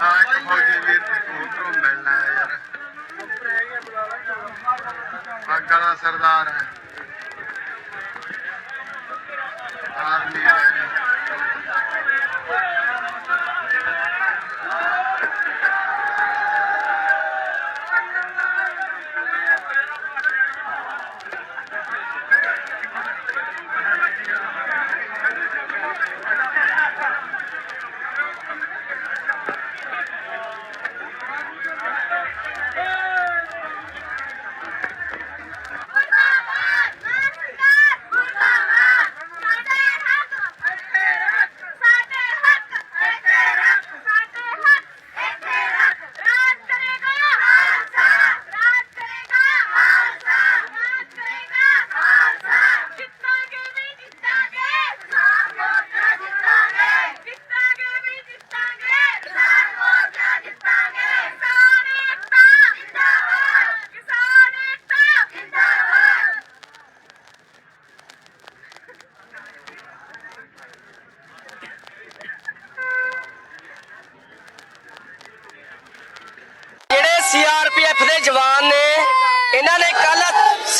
ਹਾਂ ਇੱਕ ਫੌਜੀ ਵੀਰ ਤੇ ਕੋਤਰੋਂ ਮਿਲਣਾ ਹੈ ਯਾਰ। ਪੱਗ ਵਾਲਾ ਸਰਦਾਰ ਹੈ।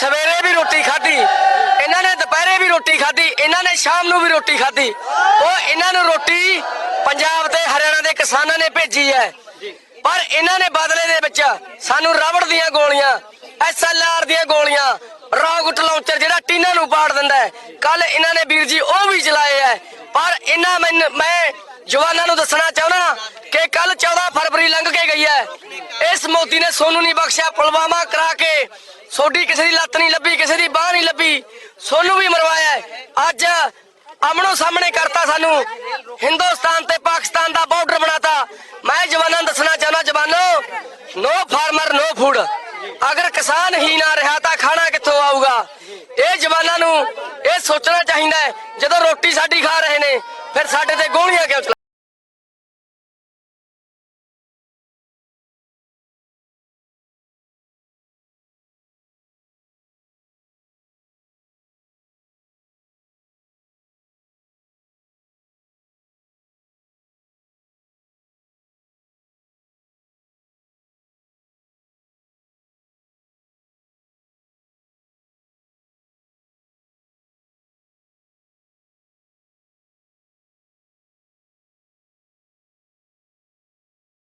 ਸਵੇਰੇ ਵੀ ਰੋਟੀ ਖਾਧੀ, ਇਹਨਾਂ ਨੇ ਦੁਪਹਿਰੇ ਵੀ ਰੋਟੀ ਖਾਧੀ, ਇਹਨਾਂ ਨੇ ਸ਼ਾਮ ਨੂੰ ਵੀ ਰੋਟੀ ਖਾਧੀ। ਉਹ ਇਹਨਾਂ ਨੂੰ ਰੋਟੀ ਪੰਜਾਬ ਤੇ ਹਰਿਆਣਾ ਦੇ ਕਿਸਾਨਾਂ ਨੇ ਭੇਜੀ ਹੈ। ਪਰ ਇਹਨਾਂ ਨੇ ਬਦਲੇ ਦੇ ਵਿੱਚ ਸਾਨੂੰ ਰਬੜ ਦੀਆਂ ਗੋਲੀਆਂ ਐਸਐਲਆਰ ਦੀਆਂ ਗੋਲੀਆਂ ਰੌਕਟ ਲਾਂਚਰ ਜਿਹੜਾ ਟੀਨਾ ਨੂੰ ਪਾੜ ਦਿੰਦਾ ਹੈ। ਕੱਲ ਇਹਨਾਂ ਨੇ ਵੀਰ ਜੀ ਉਹ ਵੀ ਚਲਾਏ ਹੈ। ਪਰ ਇਹਨਾਂ ਮੈਨੂੰ ਮੈਂ ਜਵਾਨਾਂ ਨੂੰ ਦੱਸਣਾ ਚਾਹੁੰਦਾ ਕਿ ਕੱਲ ਇਸ ਮੋਦੀ ਨੇ ਸੋਨੂੰ ਨਹੀਂ ਬਖਸ਼ਿਆ, ਪੁਲਵਾਮਾ ਕਰਾ ਕੇ। ਸੋਡੀ ਕਿਸੇ ਦੀ ਲੱਤ ਨਹੀਂ ਲੱਭੀ, ਕਿਸੇ ਦੀ ਬਾਹ ਨਹੀਂ ਲੱਭੀ। ਸੋਨੂੰ ਵੀ ਮਰਵਾਇਆ ਅੱਜ ਆਮਣੋ ਸਾਹਮਣੇ ਕਰਤਾ ਸਾਨੂੰ। ਹਿੰਦੁਸਤਾਨ ਤੇ ਪਾਕਿਸਤਾਨ ਦਾ ਬਾਰਡਰ ਬਣਾਤਾ। ਮੈਂ ਜਵਾਨਾਂ ਨੂੰ ਦੱਸਣਾ ਚਾਹੁੰਦਾ, ਜਵਾਨੋ ਨੋ ਫਾਰਮਰ ਨੋ ਫੂਡ ਅਗਰ ਕਿਸਾਨ ਹੀ ਨਾ ਰਿਹਾ ਤਾਂ ਖਾਣਾ ਕਿੱਥੋਂ ਆਊਗਾ? ਇਹ ਜਵਾਨਾਂ ਨੂੰ ਇਹ ਸੋਚਣਾ ਚਾਹੀਦਾ ਜਦੋਂ ਰੋਟੀ ਸਾਡੀ ਖਾ ਰਹੇ ਨੇ, ਫਿਰ ਸਾਡੇ ਤੇ ਗੋਲੀਆਂ ਕਿਉਂ